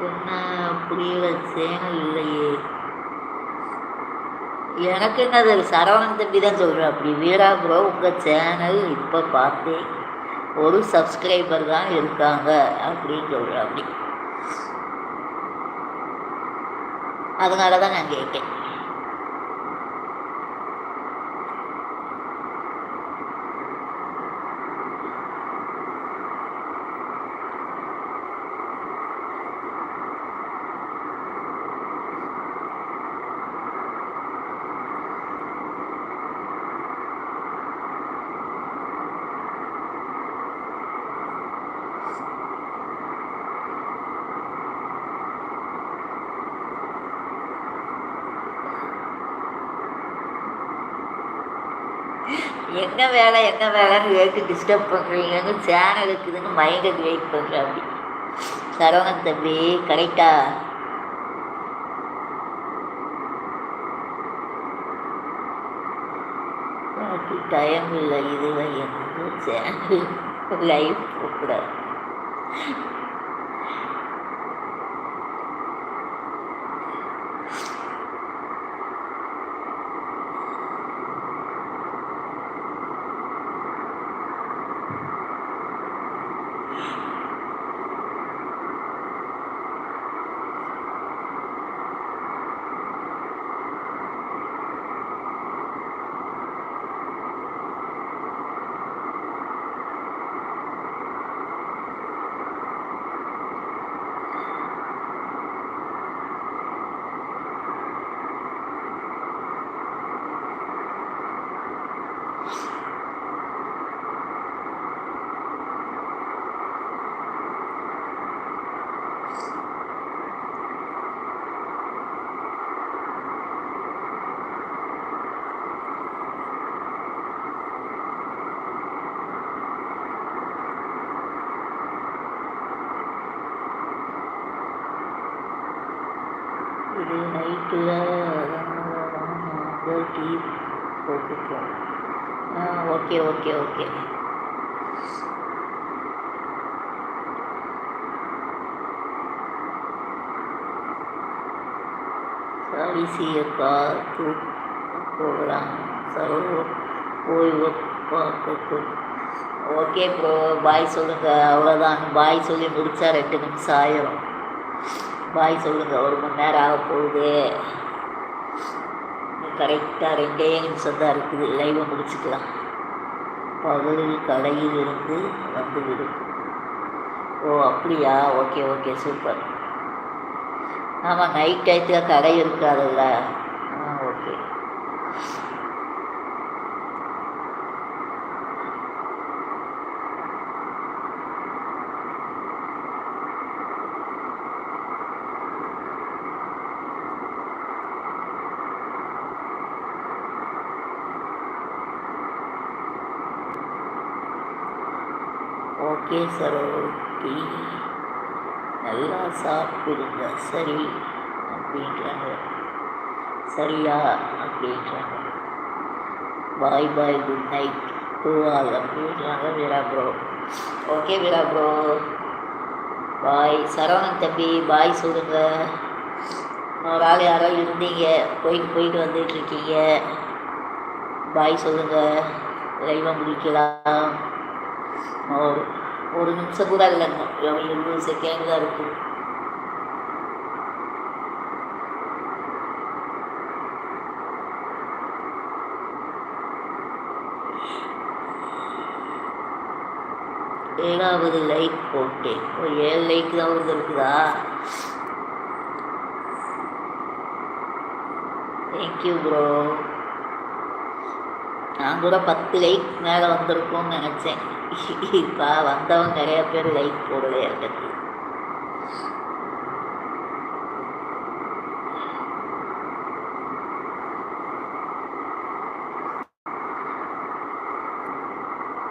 என்ன புரியல சேனல் இல்லையே. எனக்கு என்ன அது சரவணன் தம்பி தான் சொல்கிறேன் அப்படி வீரா ப்ரோ உங்கள் சேனல் இப்போ பார்த்தேன் ஒரு சப்ஸ்கிரைபர் தான் இருக்காங்க அப்படின்னு சொல்கிறேன் அப்படி. அதனால தான் நான் கேட்டேன். என்ன வேலை என்ன வேலைன்னு கேட்டு டிஸ்டர்ப் பண்ணுறீங்கன்னு சேனல் இருக்குதுன்னு மைண்டை வெயிட் பண்ணுறேன் அப்படி. சரவணன் தம்பி கரெக்டா எனக்கு டைம் இல்லை இதுவரை எந்த சேனல் லைஃப் போகக்கூடாது. நைட்டில் டீ போட்டுப்போம் ஆ ஓகே ஓகே ஓகே. சாரி சீயக்கா தூ போகலாம். சரோ போய் பார்க்கட்டும். Okay bro. பாய் சொல்லுங்கள் அவ்வளோதான் பாய் சொல்லி முடித்தா ரெண்டு நிமிஷம் ஆயிரும். பாய் சொல்லுங்கள் ஒரு மணி நேரம் ஆக போகுது. கரெக்டாக ரெண்டே நிமிஷம் தான் இருக்குது. லைவை முடிச்சுக்கலாம். பகலில் கடையில் இருந்து வந்துவிடும். ஓ அப்படியா? ஓகே ஓகே சூப்பர் ஆமாம் நைட் டயத்தில் கடை இருக்காதுல்ல. ஆ ஓகே ஓகே சார் ஓகே நல்லா சாப்பிடுங்க சரி அப்படின்றாங்க. சரியா அப்படின்றாங்க. Bye bye good night to all அப்படின்றாங்க Veera bro okay Veera bro bye Saravanan தம்பி பாய் சொல்லுங்க. ஒரு ஆள் யாரோ இருந்தீங்க? போயிட்டு போயிட்டு வந்துட்டுருக்கீங்க பாய் சொல்லுங்க. விரைவாக முடிக்கலாம் ஒரு ஒரு நிமிஷம். கூட இல்லைங்க இருபது செகண்ட் தான் இருக்கு. ஏழாவது லைக் போட்டேன். ஒரு ஏழு லைக் தான் வந்துருக்குதா? தேங்க்யூ ப்ரோ நான் கூட பத்து லைக் மேலே வந்திருக்கோம்னு நினச்சேன். இப்போ வந்தவங்க நிறைய பேர் லைக் போடல எனக்கு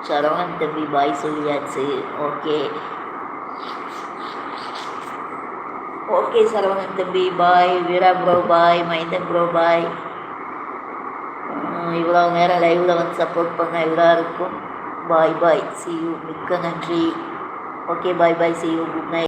சரவணன் தம்பி பாய் சொல்லியாச்சு. ஓகே ஓகே சரவணன் தம்பி பாய் வீரா ப்ரோ பாய் மைந்தன் ப்ரோ பாய் இவ்வளோ நேரம் லைவில் வந்து சப்போர்ட் பண்ண எல்லாருக்கும் பாய் பாய் சி யூ மிக்க நன்றி. Okay bye bye see you good night